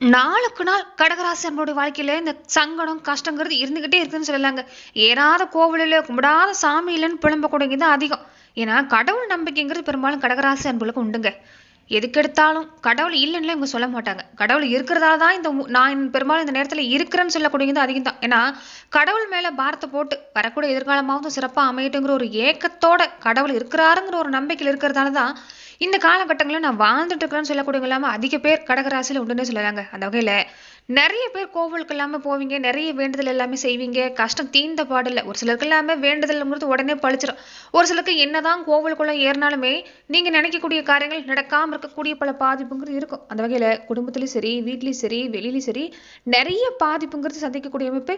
நாளுக்கு நாள் கடகராசி நம்மளுடைய வாழ்க்கையில இந்த சங்கடம் கஷ்டங்கிறது இருந்துகிட்டே இருக்குன்னு சொல்லலாங்க. ஏறாத கோவிலில் கும்பிடாத சாமி இல்லைன்னு புலம்பக்கூடியது தான் அதிகம். ஏன்னா கடவுள் நம்பிக்கைங்கிறது பெரும்பாலும் கடகராசி அன்புகளுக்கு உண்டுங்க. எதுக்கெடுத்தாலும் கடவுள் இல்லைன்னு இவங்க சொல்ல மாட்டாங்க. கடவுள் இருக்கிறதால தான் இந்த நான் பெரும்பாலும் இந்த நேரத்தில் இருக்கிறேன்னு சொல்லக்கூடியது அதிகம் தான். ஏன்னா கடவுள் மேலே பாரத்தை போட்டு வரக்கூடிய எதிர்காலமாவது சிறப்பாக அமையட்டுங்கிற ஒரு ஏக்கத்தோட கடவுள் இருக்கிறாருங்கிற ஒரு நம்பிக்கையில் இருக்கிறதால தான் இந்த காலகட்டங்களில் நான் வாழ்ந்துட்டு இருக்கிறேன்னு சொல்லக்கூடியவங்க இல்லாமல் அதிக பேர் கடகராசியில் உண்டுன்னே சொல்லலாங்க. அந்த வகையில் நிறைய பேர் கோவிலுக்கு இல்லாமல் போவீங்க நிறைய வேண்டுதல் எல்லாமே செய்வீங்க. கஷ்டம் தீர்ந்த பாடல ஒரு சிலருக்கு எல்லாமே வேண்டுதல்ங்கிறது உடனே பழிச்சிடும் ஒரு சிலருக்கு என்னதான் கோவிலுக்குள்ள ஏறினாலுமே நீங்க நினைக்கக்கூடிய காரியங்கள் நடக்காமல் இருக்கக்கூடிய பல பாதிப்புங்கிறது இருக்கும். அந்த வகையில குடும்பத்திலயும் சரி வீட்லேயும் சரி வெளியிலையும் சரி நிறைய பாதிப்புங்கிறது சந்திக்கக்கூடிய அமைப்பு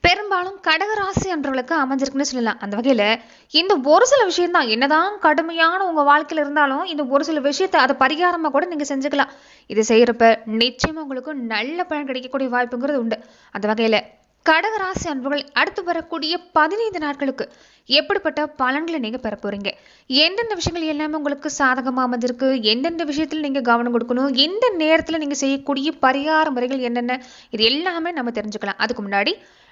பெரும்பாலும் கடகராசி என்றவர்களுக்கு அமைஞ்சிருக்குன்னு சொல்லலாம். அந்த வகையில இந்த ஒரு சில விஷயம்தான். என்னதான் கடுமையான உங்க வாழ்க்கையில இருந்தாலும் இந்த ஒரு சில விஷயத்தை அதை பரிகாரமா கூட நீங்க செஞ்சுக்கலாம். இது செய்யறப்ப நிச்சயமா உங்களுக்கு நல்ல பலன் கிடைக்கக்கூடிய வாய்ப்புங்கிறது உண்டு. அந்த வகையில கடகராசி அன்புகள் அடுத்து வரக்கூடிய பதினைந்து நாட்களுக்கு எப்படிப்பட்ட பலன்களை நீங்க பெற போறீங்க? எந்தெந்த விஷயங்கள் எல்லாமே உங்களுக்கு சாதகமா அமைஞ்சிருக்கு? எந்தெந்த விஷயத்துல நீங்க கவனம் கொடுக்கணும்? எந்த நேரத்துல நீங்க செய்யக்கூடிய பரிகார முறைகள் என்னென்ன? இது எல்லாமே நம்ம தெரிஞ்சுக்கலாம். அதுக்கு முன்னாடி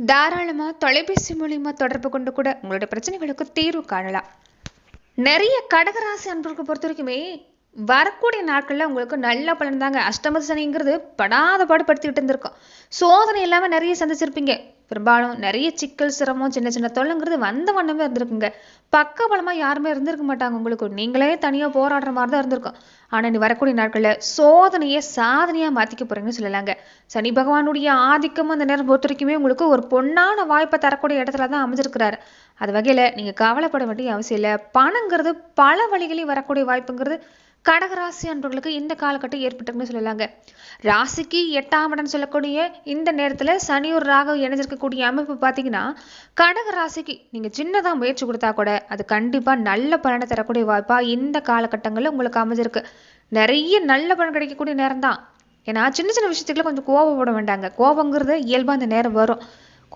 தாராளமா தொலைபேசி மூலியமா தொடர்பு கொண்டு கூட உங்களுடைய பிரச்சனைகளுக்கு தீர்வு காணலாம். நிறைய கடகராசி அன்பர்களுக்கு பொறுத்த வரைக்குமே வரக்கூடிய நாட்கள்ல உங்களுக்கு நல்ல பலன் தாங்க. அஷ்டம சனிங்கிறது படாத பாடுபடுத்திட்டு இருந்திருக்கோம். சோதனை இல்லாமல் நிறைய சந்திச்சிருப்பீங்க. பெரும்பாலும் நிறைய சிக்கல் சிரமம் சின்ன சின்ன தொல்லைங்கிறது வந்த வண்ணமே இருந்திருக்குங்க. பக்க பலமாக யாருமே இருந்திருக்க மாட்டாங்க உங்களுக்கு. நீங்களே தனியா போராடுற மாதிரி தான் இருந்திருக்கும். ஆனா நீ வரக்கூடிய நாட்களில் சோதனையை சாதனையா மாத்திக்க போறீங்கன்னு சொல்லலாங்க. சனி பகவானுடைய ஆதிக்கம் அந்த நேரம் பொறுத்த வரைக்குமே உங்களுக்கு ஒரு பொன்னான வாய்ப்பை தரக்கூடிய இடத்துல தான் அமைஞ்சிருக்கிறாரு. அது வகையில நீங்க கவலைப்பட வேண்டிய அவசியம் இல்லை. பணங்கிறது பல வழிகளில் வரக்கூடிய வாய்ப்புங்கிறது கடகராசி அன்பர்களுக்கு இந்த காலகட்டம் ஏற்பட்டிருக்குன்னு சொல்லலாங்க. ராசிக்கு எட்டாம் இடம் சொல்லக்கூடிய இந்த நேரத்துல சனி ஒரு ராகம் இணைஞ்சிருக்கக்கூடிய அமைப்பு பார்த்தீங்கன்னா கடக ராசிக்கு நீங்க சின்னதா முயற்சி கொடுத்தா கூட அது கண்டிப்பா நல்ல பலனை தரக்கூடிய வாய்ப்பா இந்த காலகட்டங்களில் உங்களுக்கு அமைஞ்சிருக்கு. நிறைய நல்ல பலன் கிடைக்கக்கூடிய நேரம் தான் ஏன்னா சின்ன சின்ன விஷயத்துக்குள்ள கொஞ்சம் கோபப்பட வேண்டாங்க. கோபங்கிறது இயல்பாக அந்த நேரம் வரும்.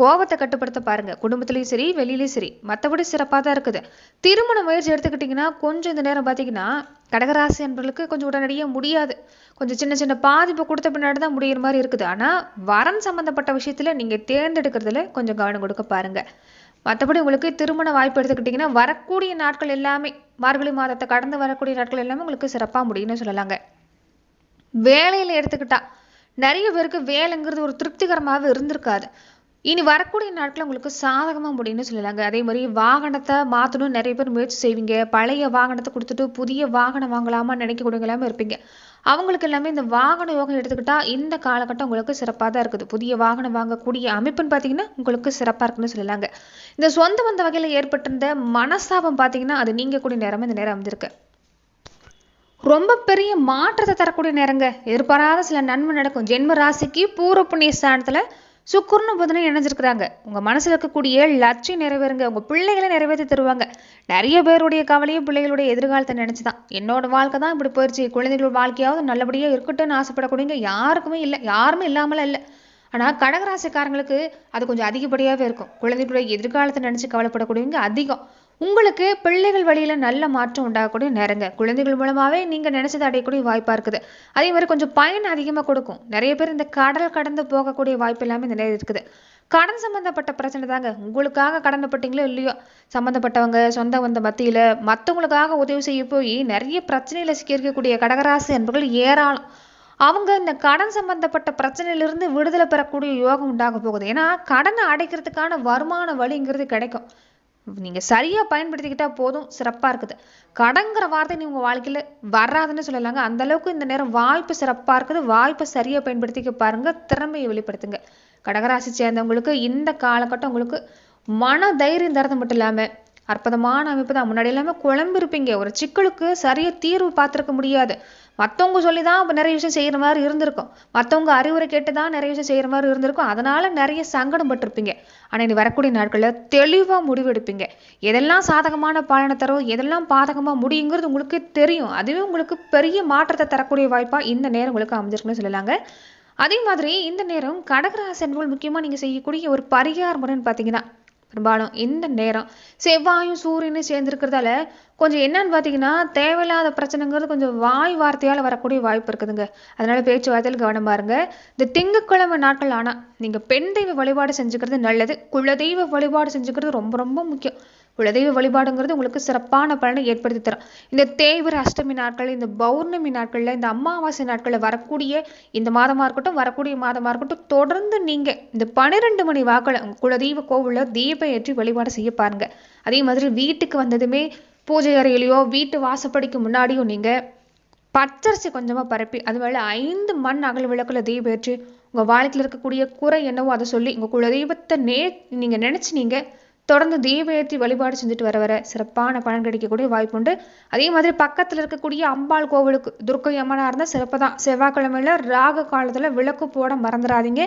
கோபத்தை கட்டுப்படுத்த பாருங்க. குடும்பத்திலயும் சரி வெளியிலையும் சரி. மற்றபடி சிறப்பாக தான் இருக்குது. திருமண முயற்சி எடுத்துக்கிட்டிங்கன்னா கொஞ்சம் இந்த நேரம் பார்த்தீங்கன்னா கடகராசி என்பவர்களுக்கு கொஞ்சம் உடனடியாக முடியாது. கொஞ்சம் சின்ன சின்ன பாதிப்பு கொடுத்த பின்னாடி தான் முடியிற மாதிரி இருக்குது. ஆனால் வரன் சம்மந்தப்பட்ட விஷயத்துல நீங்க தேர்ந்தெடுக்கிறதுல கொஞ்சம் கவனம் கொடுக்க பாருங்க. மற்றபடி உங்களுக்கு திருமண வாய்ப்பு எடுத்துக்கிட்டிங்கன்னா வரக்கூடிய நாட்கள் எல்லாமே மார்கழி மாதத்தை கடந்து வரக்கூடிய நாட்கள் எல்லாமே உங்களுக்கு சிறப்பாக முடியும்னு சொல்லலாங்க. வேலையில எடுத்துக்கிட்டா நிறைய பேருக்கு வேலைங்கிறது ஒரு திருப்திகரமாகவே இருந்திருக்காது. இனி வரக்கூடிய நாட்கள் உங்களுக்கு சாதகமா முடியும்னு சொல்லலாங்க. அதே மாதிரி வாகனத்தை மாத்தணும் நிறைய பேர் முயற்சி செய்வீங்க. பழைய வாகனத்தை கொடுத்துட்டு புதிய வாகனம் வாங்கலாமா நினைக்கக்கூடிய எல்லாமே இருப்பீங்க. அவங்களுக்கு எல்லாமே இந்த வாகன யோகம் எடுத்துக்கிட்டா இந்த காலகட்டம் உங்களுக்கு சிறப்பாக தான் இருக்குது. புதிய வாகனம் வாங்கக்கூடிய அமைப்புன்னு பார்த்தீங்கன்னா உங்களுக்கு சிறப்பாக இருக்குன்னு சொல்லலாங்க. இந்த சொந்த வந்த வகையில் ஏற்பட்டிருந்த மனஸ்தாபம் பார்த்தீங்கன்னா அது நீங்கக்கூடிய நேரம் இந்த நேரம் வந்திருக்கு. ரொம்ப பெரிய மாற்றத்தை தரக்கூடிய நேரங்க. எதிர்பாராத சில நன்மை நடக்கும். ஜென்ம ராசிக்கு பூர்வ புண்ணிய ஸ்தானத்துல சுக்குர்னு புதனை இணைஞ்சிருக்கிறாங்க. உங்க மனசில் இருக்கக்கூடிய லட்சியம் நிறைவேறுங்க. உங்க பிள்ளைகளை நிறைவேற்றி தருவாங்க. நிறைய பேருடைய கவலையும் பிள்ளைகளுடைய எதிர்காலத்தை நினைச்சுதான். என்னோட வாழ்க்கை தான் இப்படி போயிடுச்சு குழந்தைகளோட வாழ்க்கையாவது நல்லபடியா இருக்கட்டும்னு ஆசைப்படக்கூடியவங்க யாருக்குமே இல்லை. யாருமே இல்லாமலாம் இல்லை. ஆனா கடகராசிக்காரங்களுக்கு அது கொஞ்சம் அதிகப்படியாவே இருக்கும். குழந்தைகளுடைய எதிர்காலத்தை நினைச்சு கவலைப்படக்கூடியவங்க அதிகம். உங்களுக்கு பிள்ளைகள் வழியில நல்ல மாற்றம் உண்டாகக்கூடிய நேரங்க. குழந்தைகள் மூலமாவே நீங்க நினைச்சதை அடையக்கூடிய வாய்ப்பா இருக்குது. அதே மாதிரி கொஞ்சம் பயன் அதிகமா கொடுக்கும். நிறைய பேர் இந்த கடல் கடந்து போகக்கூடிய வாய்ப்பு எல்லாமே இந்த நேரம் இருக்குது. கடன் சம்பந்தப்பட்ட பிரச்சனை தாங்க. உங்களுக்காக கடனப்பட்டீங்களோ இல்லையோ சம்பந்தப்பட்டவங்க சொந்த வந்த மத்தியில மத்தவங்களுக்காக உதவி செய்ய போய் நிறைய பிரச்சனையில் சிக்கியிருக்கக்கூடிய கடகராசி என்பவர்கள் ஏராளம். அவங்க இந்த கடன் சம்பந்தப்பட்ட பிரச்சனையிலிருந்து விடுதலை பெறக்கூடிய யோகம் உண்டாக போகுது. ஏன்னா கடனை அடைக்கிறதுக்கான வருமான வழிங்கிறது கிடைக்கும். நீங்க சரியா பயன்படுத்திக்கிட்டா போதும். சிறப்பா இருக்குது. கடங்கிற வார்த்தை நீ உங்க வாழ்க்கையில வராதுன்னு சொல்லலாங்க. அந்த அளவுக்கு இந்த நேரம் வாய்ப்பு சிறப்பா இருக்குது. வாய்ப்பை சரியா பயன்படுத்திக்க பாருங்க. திறமையை வெளிப்படுத்துங்க. கடகராசி சேர்ந்தவங்களுக்கு இந்த காலகட்டம் உங்களுக்கு மன தைரியம் தரது மட்டும் இல்லாம அற்புதமான அமைப்பு தான். முன்னாடி எல்லாமே குழம்பு இருப்பீங்க. ஒரு சிக்கலுக்கு சரியா தீர்வு பார்த்திருக்க முடியாது. மற்றவங்க சொல்லி தான் இப்போ நிறைய விஷயம் செய்கிற மாதிரி இருந்திருக்கும். மற்றவங்க அறிவுரை கேட்டு தான் நிறைய விஷயம் செய்கிற மாதிரி இருந்திருக்கும். அதனால நிறைய சங்கடம் பட்டிருப்பீங்க. ஆனால் இனி வரக்கூடிய நாட்களில் தெளிவாக முடிவெடுப்பீங்க. எதெல்லாம் சாதகமான பலனை தரும் எதெல்லாம் பாதகமாக முடியுங்கிறது உங்களுக்கு தெரியும். அதுவே உங்களுக்கு பெரிய மாற்றத்தை தரக்கூடிய வாய்ப்பாக இந்த நேரம் உங்களுக்கு அமைஞ்சிருக்குன்னு சொல்லலாங்க. அதே மாதிரி இந்த நேரம் கடகராசி என்பவர்கள் முக்கியமாக நீங்கள் செய்யக்கூடிய ஒரு பரிகார முறைன்னு பார்த்தீங்கன்னா பெரும்பாலும் இந்த நேரம். செவ்வாயும் சூரியனும் சேர்ந்துருக்கிறதால கொஞ்சம் என்னன்னு பார்த்தீங்கன்னா தேவையில்லாத பிரச்சனைங்கிறது கொஞ்சம் வாய் வார்த்தையால் வரக்கூடிய வாய்ப்பு இருக்குதுங்க. அதனால பேச்சுவார்த்தையில் கவனம் பாருங்க. இந்த திங்கட்கிழமை நாட்கள் ஆனால் நீங்கள் பெண் தெய்வ வழிபாடு செஞ்சுக்கிறது நல்லது. குலதெய்வ வழிபாடு செஞ்சுக்கிறது ரொம்ப ரொம்ப முக்கியம். குலதெய்வ வழிபாடுங்கிறது உங்களுக்கு சிறப்பான பலனை ஏற்படுத்தி தரும். இந்த தேய்வர் அஷ்டமி நாட்கள் இந்த பௌர்ணமி நாட்களில் இந்த அமாவாசை நாட்களில் வரக்கூடிய இந்த மாதமாக இருக்கட்டும் வரக்கூடிய மாதமாக இருக்கட்டும் தொடர்ந்து நீங்கள் இந்த பன்னிரெண்டு மணி வாக்கில் உங்கள் குலதெய்வ கோவிலில் தீபம் ஏற்றி வழிபாடு செய்ய பாருங்க. அதே மாதிரி வீட்டுக்கு வந்ததுமே பூஜை அறையிலையோ வீட்டு வாசப்படிக்கு முன்னாடியோ நீங்கள் பச்சரிசி கொஞ்சமாக பரப்பி அது மேலே ஐந்து மண் அகல் விளக்கில் தீபம் ஏற்றி உங்கள் வாழ்க்கையில் இருக்கக்கூடிய குறை என்னவோ அதை சொல்லி உங்கள் குலதெய்வத்தை நே நீங்கள் நினச்சி நீங்கள் தொடர்ந்து தீபம் ஏற்றி வழிபாடு செஞ்சுட்டு வர வர சிறப்பான பலன் கிடைக்கக்கூடிய வாய்ப்பு உண்டு அதே மாதிரி பக்கத்தில் இருக்கக்கூடிய அம்பாள் கோவிலுக்கு துர்க்கை அம்மனா இருந்தால் சிறப்பு தான். செவ்வாய்க்கிழமையில ராக காலத்தில் விளக்கு போட மறந்துடாதீங்க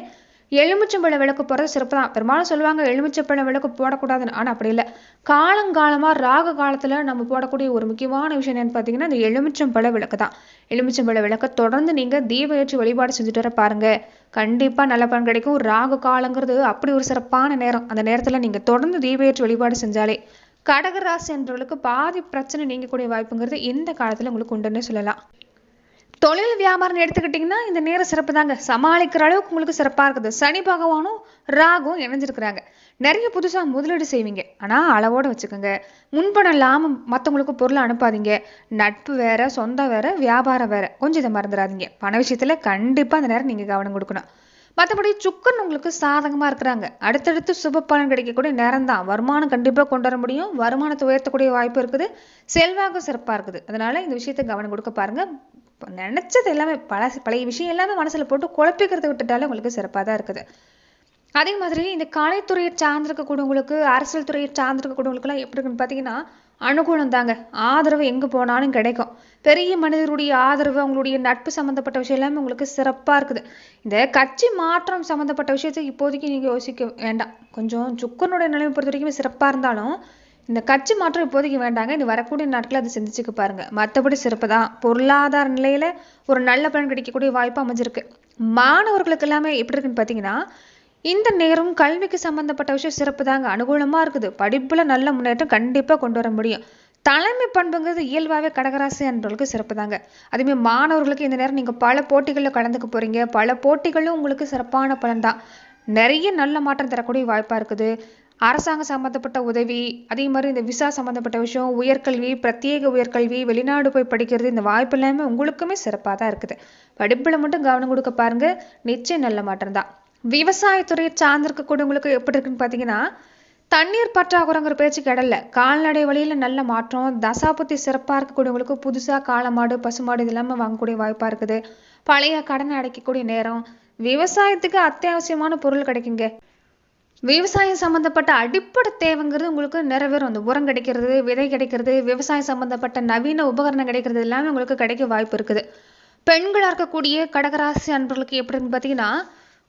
எலுமிச்சம்பழ விளக்கு போடுறது சிறப்பு தான். பெரும்பாலும் சொல்லுவாங்க எலுமிச்சம்பழ விளக்கு போடக்கூடாதுன்னு. ஆனால் அப்படி இல்லை. காலங்காலமாக ராக காலத்தில் நம்ம போடக்கூடிய ஒரு முக்கியமான விஷயம் என்னன்னு பார்த்தீங்கன்னா இந்த எலுமிச்சம்பழ விளக்கு தான். எலுமிச்சம்பழ விளக்கை தொடர்ந்து நீங்கள் தீப ஏற்றி வழிபாடு செஞ்சுட்டு வர பாருங்க. கண்டிப்பாக நல்ல பலன் கிடைக்கும். ராகு காலங்கிறது அப்படி ஒரு சிறப்பான நேரம். அந்த நேரத்தில் நீங்கள் தொடர்ந்து தீப வழிபாடு செஞ்சாலே கடகராசி என்றவர்களுக்கு பாதி பிரச்சனை நீங்கக்கூடிய வாய்ப்புங்கிறது இந்த காலத்தில் உங்களுக்கு உண்டுன்னு சொல்லலாம். தொழில் வியாபாரம் எடுத்துக்கிட்டிங்கன்னா இந்த நேரம் சிறப்பு தாங்க. சமாளிக்கிற அளவுக்கு உங்களுக்கு சிறப்பாக இருக்குது. சனி பகவானும் ராகும் இணைஞ்சிருக்கிறாங்க. நிறைய புதுசாக முதலீடு செய்வீங்க. ஆனால் அளவோடு வச்சுக்கோங்க. முன்பணம் இல்லாமல் மற்றவங்களுக்கு பொருளை அனுப்பாதீங்க. நட்பு வேற சொந்தம் வேற வியாபாரம் வேற. கொஞ்சம் இதை மறந்துடாதீங்க. பண விஷயத்தில் கண்டிப்பாக அந்த நேரம் நீங்கள் கவனம் கொடுக்கணும். மற்றபடி சுக்கன் உங்களுக்கு சாதகமாக இருக்கிறாங்க. அடுத்தடுத்து சுப பலன் கிடைக்கக்கூடிய நேரம் தான். வருமானம் கண்டிப்பாக கொண்டு வர முடியும். வருமானத்தை உயர்த்தக்கூடிய வாய்ப்பு இருக்குது. செல்வாக்கும் சிறப்பாக இருக்குது. அதனால இந்த விஷயத்தை கவனம் கொடுக்க பாருங்க. நினச்சது எல்லாமே பல பழைய விஷயம் எல்லாமே மனசில் போட்டு குழப்பிக்கிறத விட்டுட்டாலே உங்களுக்கு சிறப்பாக தான் இருக்குது. அதே மாதிரி இந்த கலைத்துறையை சார்ந்திருக்கக்கூடியவங்களுக்கு அரசியல் துறையை சார்ந்திருக்கக்கூடியவங்களுக்குலாம் எப்படி இருக்குன்னு பார்த்தீங்கன்னா அனுகூலம் தாங்க. ஆதரவு எங்கே போனாலும் கிடைக்கும். பெரிய மனிதருடைய ஆதரவு அவங்களுடைய நட்பு சம்மந்தப்பட்ட விஷயம் எல்லாமே உங்களுக்கு சிறப்பாக இருக்குது. இந்த கட்சி மாற்றம் சம்மந்தப்பட்ட விஷயத்தை இப்போதைக்கு நீங்கள் யோசிக்க வேண்டாம். கொஞ்சம் சுக்கனுடைய நிலைமை பொறுத்த வரைக்கும் சிறப்பாக இருந்தாலும் இந்த கட்சி மாற்றம் இப்போதைக்கு வேண்டாங்க. இது வரக்கூடிய நாட்களில் அதை சிந்திச்சுக்க பாருங்க. மற்றபடி சிறப்பு தான். பொருளாதார நிலையில ஒரு நல்ல பலன் கிடைக்கக்கூடிய வாய்ப்பு அமைஞ்சிருக்கு. மாணவர்களுக்கு எல்லாமே எப்படி இருக்குன்னு பார்த்தீங்கன்னா இந்த நேரம் கல்விக்கு சம்பந்தப்பட்ட விஷயம் சிறப்பு தாங்க அனுகூலமாக இருக்குது. படிப்பில் நல்ல முன்னேற்றம் கண்டிப்பாக கொண்டு வர முடியும். தலைமை பண்புங்கிறது இயல்பாகவே கடகராசி என்றவர்களுக்கு சிறப்பு தாங்க அதுமாதிரி மாணவர்களுக்கு இந்த நேரம் நீங்கள் பல போட்டிகளில் கலந்துக்க போகிறீங்க பல போட்டிகளும் உங்களுக்கு சிறப்பான பலன் தான் நிறைய நல்ல மாற்றம் தரக்கூடிய வாய்ப்பாக இருக்குது. அரசாங்கம் சம்மந்தப்பட்ட உதவி அதே மாதிரி இந்த விசா சம்மந்தப்பட்ட விஷயம் உயர்கல்வி பிரத்யேக உயர்கல்வி வெளிநாடு போய் படிக்கிறது இந்த வாய்ப்பு எல்லாமே உங்களுக்குமே சிறப்பாக தான் இருக்குது. படிப்பில் மட்டும் கவனம் கொடுக்க பாருங்கள் நிச்சயம் நல்ல மாற்றம் தான் விவசாயத்துறையை சார்ந்திருக்கக்கூடியவங்களுக்கு எப்படி இருக்குன்னு பார்த்தீங்கன்னா தண்ணீர் பற்றாக்குறைங்கிற பேச்சு கிடல. கால்நடை வழியில் நல்ல மாற்றம் தசாபுத்தி சிறப்பாக இருக்கக்கூடியவங்களுக்கு புதுசாக காளமாடு பசுமாடு இது எல்லாமே வாங்கக்கூடிய வாய்ப்பாக இருக்குது. பழைய கடனை அடைக்கக்கூடிய நேரம் விவசாயத்துக்கு அத்தியாவசியமான பொருள் கிடைக்குங்க. விவசாயம் சம்மந்தப்பட்ட அடிப்படை தேவைங்கிறது உங்களுக்கு நிறைவேறும். அந்த உரம் கிடைக்கிறது விதை கிடைக்கிறது விவசாயம் சம்மந்தப்பட்ட நவீன உபகரணம் கிடைக்கிறது எல்லாமே உங்களுக்கு கிடைக்க வாய்ப்பு இருக்குது. பெண்களாக இருக்கக்கூடிய கடகராசி அன்பர்களுக்கு எப்படின்னு பார்த்தீங்கன்னா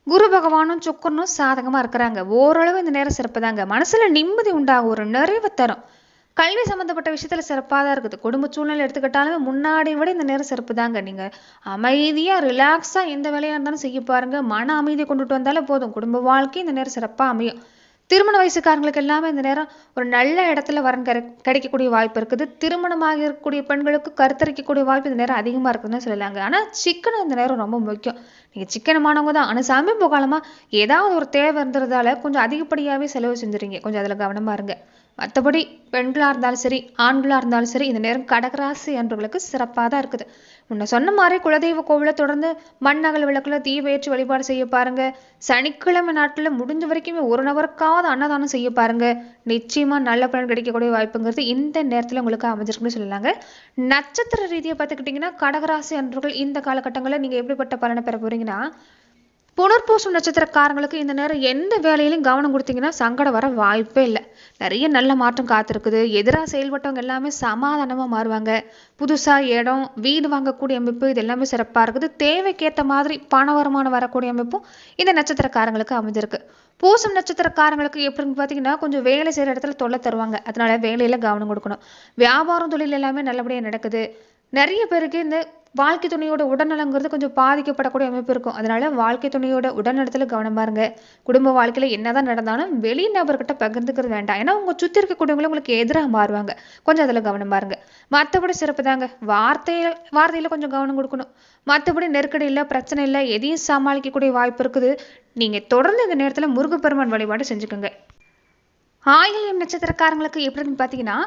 குரு பகவானும் சுக்கரனும் சாதகமாக இருக்கிறாங்க. ஓரளவு இந்த நேரம் சிறப்பு தாங்க மனசில் நிம்மதி உண்டாகும். ஒரு நிறைவு தரும். கல்வி சம்மந்தப்பட்ட விஷயத்தில் சிறப்பாக தான் இருக்குது. குடும்ப சூழ்நிலை எடுத்துக்கிட்டாலுமே முன்னாடி விட இந்த நேரம் சிறப்பு தாங்க நீங்கள் அமைதியாக ரிலாக்ஸாக எந்த வேலையாக இருந்தாலும் செய்ய பாருங்கள் மன அமைதியை கொண்டுட்டு வந்தாலே போதும். குடும்ப வாழ்க்கை இந்த நேரம் சிறப்பாக அமையும். திருமண வயசுக்காரங்களுக்கு எல்லாமே இந்த நேரம் ஒரு நல்ல இடத்துல வரன் கிடை கிடைக்கக்கூடிய வாய்ப்பு இருக்குது. திருமணமாக இருக்கக்கூடிய பெண்களுக்கு கருத்தரிக்கக்கூடிய வாய்ப்பு இந்த நேரம் அதிகமாக இருக்குதுன்னு சொல்லலாங்க. ஆனால் சிக்கனம் இந்த நேரம் ரொம்ப முக்கியம். நீங்கள் சிக்கனமானவங்க தான். ஆனால் சமீப காலமாக ஏதாவது ஒரு தேவை இருந்ததால கொஞ்சம் அதிகப்படியாகவே செலவு செஞ்சுறீங்க கொஞ்சம் அதில் கவனமாக இருங்க. மற்றபடி பெண்களாக இருந்தாலும் சரி ஆண்களாக இருந்தாலும் சரி இந்த நேரம் கடகராசி என்பவர்களுக்கு சிறப்பாக தான் இருக்குது. முன்ன சொன்ன மாதிரி குலதெய்வ கோவிலை தொடர்ந்து மண்ணகல் விளக்கில் தீப வழிபாடு செய்ய பாருங்க. சனிக்கிழமை நாட்டில் முடிஞ்ச வரைக்குமே ஒரு நபருக்காவது அன்னதானம் செய்ய பாருங்க. நிச்சயமாக நல்ல பலன் கிடைக்கக்கூடிய வாய்ப்புங்கிறது இந்த நேரத்தில் உங்களுக்கு அமைஞ்சிருக்குன்னு சொல்லலாங்க. நட்சத்திர ரீதியை பார்த்துக்கிட்டிங்கன்னா கடகராசி அன்றர்கள் இந்த காலகட்டங்களில் நீங்கள் எப்படிப்பட்ட பலனை பெற போறீங்கன்னா புனர்பூசம் நட்சத்திரக்காரங்களுக்கு இந்த நேரம் எந்த வேலையிலும் கவனம் கொடுத்தீங்கன்னா சங்கடம் வர வாய்ப்பே இல்லை. நிறைய நல்ல மாற்றம் காத்திருக்குது. எதிராக செயல்பட்டவங்க எல்லாமே சமாதானமாக மாறுவாங்க. புதுசாக இடம் வீடு வாங்கக்கூடிய அமைப்பு இது எல்லாமே சிறப்பாக இருக்குது. தேவைக்கேற்ற மாதிரி பண வருமானம் வரக்கூடிய அமைப்பும் இந்த நட்சத்திரக்காரங்களுக்கு அமைஞ்சிருக்கு. பூசம் நட்சத்திரக்காரங்களுக்கு எப்படின்னு பார்த்தீங்கன்னா கொஞ்சம் வேலை செய்கிற இடத்துல தொல்லை தருவாங்க. அதனால வேலையில் கவனம் கொடுக்கணும். வியாபாரம் தொழில் எல்லாமே நல்லபடியாக நடக்குது. நிறைய பேருக்கு இந்த வாழ்க்கை துணையோட உடல்நலங்கிறது கொஞ்சம் பாதிக்கப்படக்கூடிய அமைப்பு இருக்கும். அதனால வாழ்க்கை துணையோட உடல்நலத்துல கவனமா இருங்க. குடும்ப வாழ்க்கையில என்னதான் நடந்தாலும் வெளி நபர்கிட்ட பகிர்ந்துக்கிறது வேண்டாம். ஏன்னா உங்க சுத்தி இருக்கக்கூடியவங்களும் உங்களுக்கு எதிராக மாறுவாங்க. கொஞ்சம் அதுல கவனமா இருங்க. மற்றபடி சிறப்பு தாங்க. வார்த்தையில வார்த்தையில கொஞ்சம் கவனம் கொடுக்கணும். மற்றபடி நெருக்கடி இல்லை பிரச்சனை இல்லை எதையும் சமாளிக்கக்கூடிய வாய்ப்பு இருக்குது. நீங்க தொடர்ந்து இந்த நேரத்துல முருகப்பெருமான் வழிபாடு செஞ்சுக்கோங்க. ஆயில்யம் நட்சத்திரக்காரங்களுக்கு எப்படின்னு பார்த்தீங்கன்னா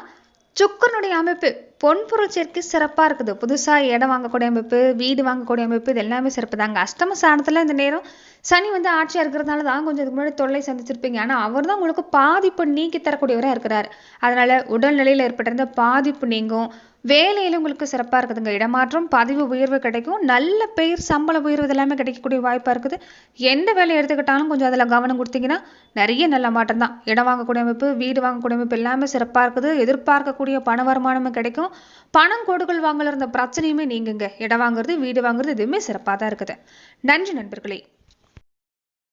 சுக்கரனுடைய அமைப்பு பொன் சேர்க்கை சிறப்பாக இருக்குது. புதுசாக இடம் வாங்கக்கூடிய அமைப்பு வீடு வாங்கக்கூடிய அமைப்பு இது எல்லாமே சிறப்பு தாங்க. அஷ்டம சாணத்தில் இந்த நேரம் சனி வந்து ஆட்சியாக இருக்கிறதுனால தான் கொஞ்சம் இதுக்கு முன்னாடி தொல்லை சந்திச்சிருப்பீங்க. ஆனால் அவர் தான் உங்களுக்கு பாதிப்பு நீக்கி தரக்கூடியவராக இருக்கிறார். அதனால் உடல்நிலையில் ஏற்பட்டிருந்த பாதிப்பு நீங்கும். வேலையில் உங்களுக்கு சிறப்பாக இருக்குதுங்க. இடமாற்றம் பதிவு உயர்வு கிடைக்கும். நல்ல பெயர் சம்பள உயர்வு இதெல்லாமே கிடைக்கக்கூடிய வாய்ப்பாக இருக்குது. எந்த வேலையை எடுத்துக்கிட்டாலும் கொஞ்சம் அதில் கவனம் கொடுத்தீங்கன்னா நிறைய நல்ல மாற்றம் தான். இடம் வாங்கக்கூடிய அமைப்பு வீடு வாங்கக்கூடிய அமைப்பு எல்லாமே சிறப்பாக இருக்குது. எதிர்பார்க்கக்கூடிய பண வருமானமும் கிடைக்கும். பணம் கொடுக்கல் வாங்கல இருந்த பிரச்சனையுமே நீங்குங்க. இடம் வாங்குறது வீடு வாங்குறது எதுவுமே சிறப்பாக தான் இருக்குது. நன்றி நண்பர்களே.